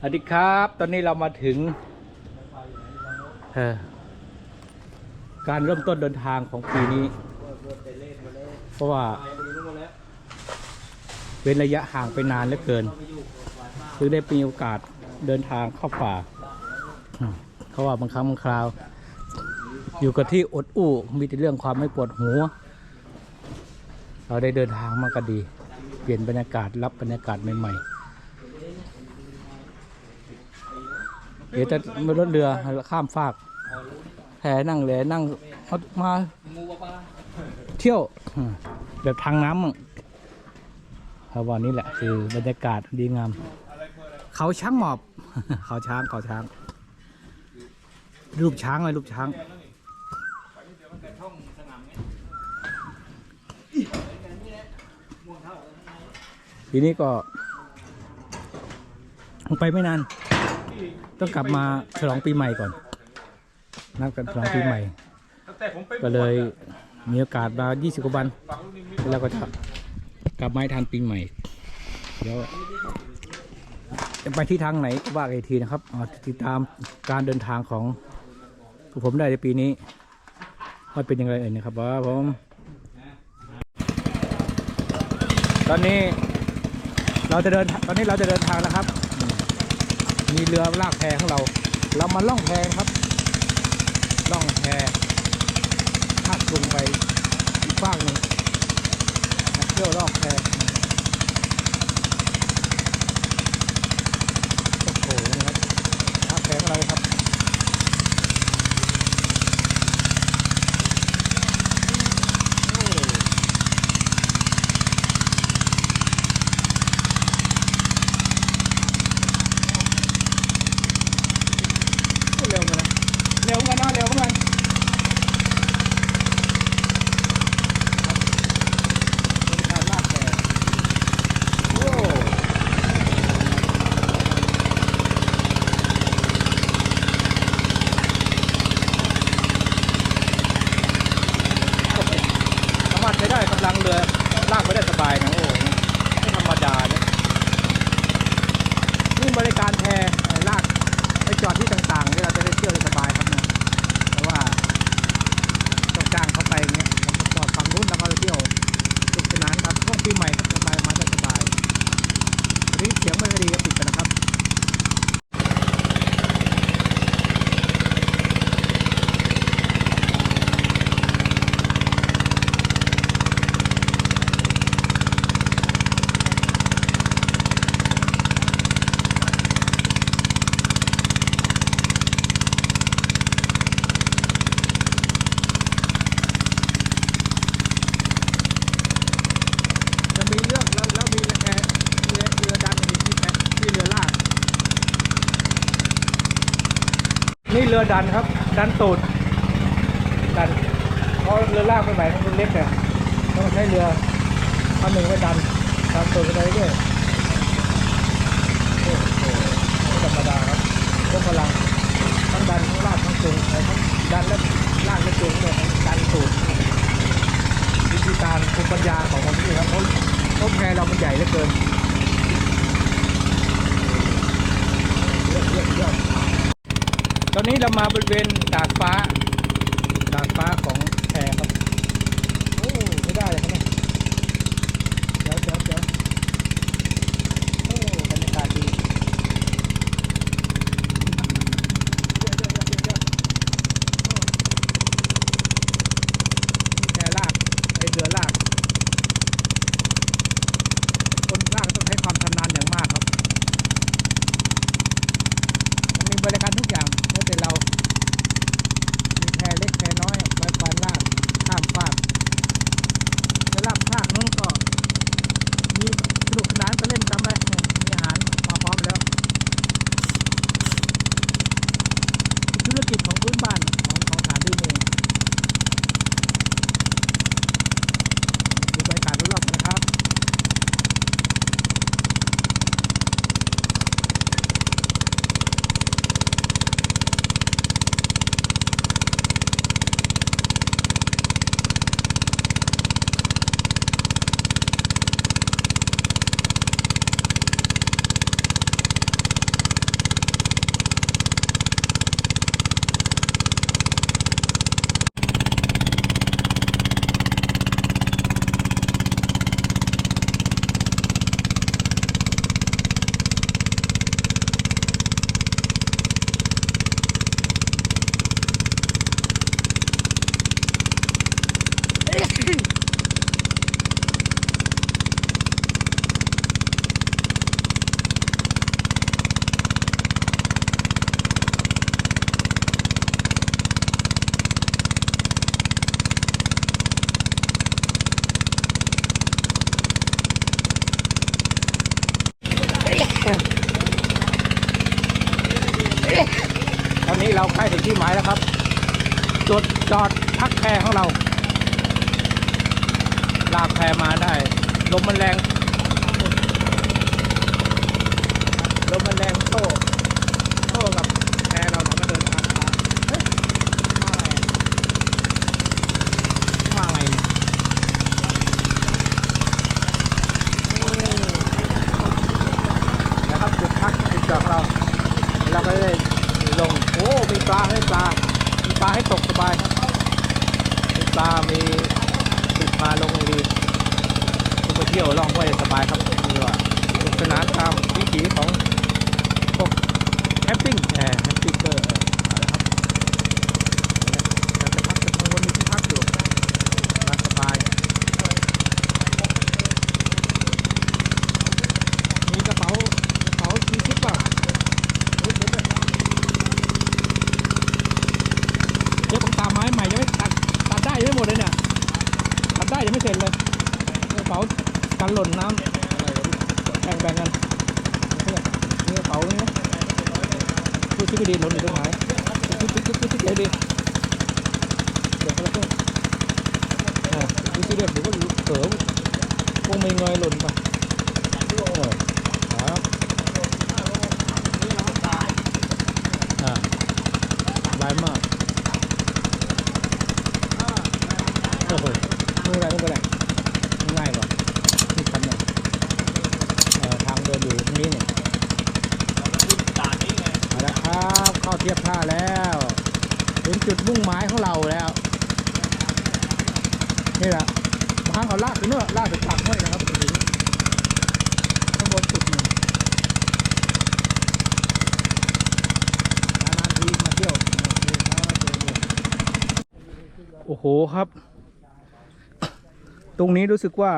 สวัสดีครับ ตอนนี้เรามาถึงเอ่อการเริ่มต้นเดินทางของปีนี้ เพราะว่าเป็นระยะห่างไปนานเหลือเกินถึงได้มีโอกาสเดินทางเข้าป่าอืมเขาว่าบางครั้งบางคราว อยู่กับที่อดอู้มีแต่เรื่องความไม่ปวดหัว เราได้เดินทางมาก็ดี เปลี่ยนบรรยากาศรับบรรยากาศใหม่ๆ เดี๋ยวจะรถเรือข้ามฟากแพนั่งแหลนั่งเอามาเที่ยวแบบทางน้ำครับวันนี้แหละคือบรรยากาศดีงาม เขาช้างหมอบ เขาช้างเขาช้าง รูปช้างเลยรูปช้างทีนี้ก็ไปไม่นาน ต้องกลับมาฉลองปีใหม่ก่อน นับกันฉลองปีใหม่ ก็เลยมีโอกาสมา 20 กว่าวัน แล้วก็จะกลับมาให้ทันปีใหม่ เดี๋ยวจะไปที่ทางไหนว่ากันอีกทีนะครับอ่าติดตามการเดินทางของผมได้ในปีนี้ว่าเป็นยังไงเอ่ยนะครับว่าผม ตอนนี้เราจะเดิน ตอนนี้เราจะเดินทางแล้วครับ มีเรือลากแพของเรา เรามาล่องแพครับ ล่องแพพาดลงไปอีกฝั่งหนึ่งเที่ยวล่องแพ บริการแพ นี่เรือดันครับ ดันตูดดันเพราะเรือลากไปไหนมันเล็กเนี่ยต้องใช้เรืออันหนึ่งไปดันดันตูดไปเรื่อยๆโอ้โหไม่ธรรมดาครับพวกพลังทั้งดันทั้งลากทั้งจูงทั้งดันและลากและจูงด้วยดันตูด วิธีการภูมิปัญญาของคนที่ครับเพราะเพราะแพเรามันใหญ่เหลือเกินเยอะเยอะเยอะ ตอนนี้เรามาบริเวณดาดฟ้า ดาดฟ้าของแพครับ โอ้ไม่ได้เลยครับเนี่ยเดี๋ยวเดี๋ยวเดี๋ยวโอ้บรรยากาศดีเยอะเยอะเยอะเยอะเยอะโอ้นี่แพลากไอเรือลาก คนลากต้องใช้ความชำนาญอย่างมากครับ มันมีบริการทุกอย่าง เราใกล้ถึงที่หมายแล้วครับ จุดจอดพักแพของเรา ลากแพมาได้ ลมมันแรง ลมมันแรงโซ่โซ่กับแพเราเนี่ยมาเดินทางช้าเฮ้ยมาอะไรมาไงเนี่นะครับจุดพักจุดจอดเรา เราก็ได้ลงโอ้มี ปลาให้ปลามีปลาให้ตกสบายครับมีปลา มีติดมาลงดีคุณไปเที่ยวล่องห้วยสบายครับนี่ว่า กันหล่นน้ำแบ่งแบ่งกันนี่กระเป๋านี่นะพูดชื่อไม่ดีหล่นอยู่ตรงไหนพูดชื่อพูดชื่อเดี๋ยวดีเดี๋ยวคนละครึ่งอ่าพูดชื่อเดียวผมก็เผลอพวกมีเงยหล่นไปเออครับอ่าลายมากโอ้โหไม่เป็นไรไม่เป็นไรง่ายกว่าที่คันหนึ่งเอ่อทางเดิ นี้เนี่ยเอาละครับเข้าเทียบท่าแล้วถึงจุดมุ่งหมายของเราแล้วนี่แหละบางครั้งเขาลากถึงเนู่นลากถึงปากห้วยนะครับถึงข้างบนสุดหนึ่งนานๆทีมาเที่ยวโอ้โหครับ ตรงนี้รู้สึกว่า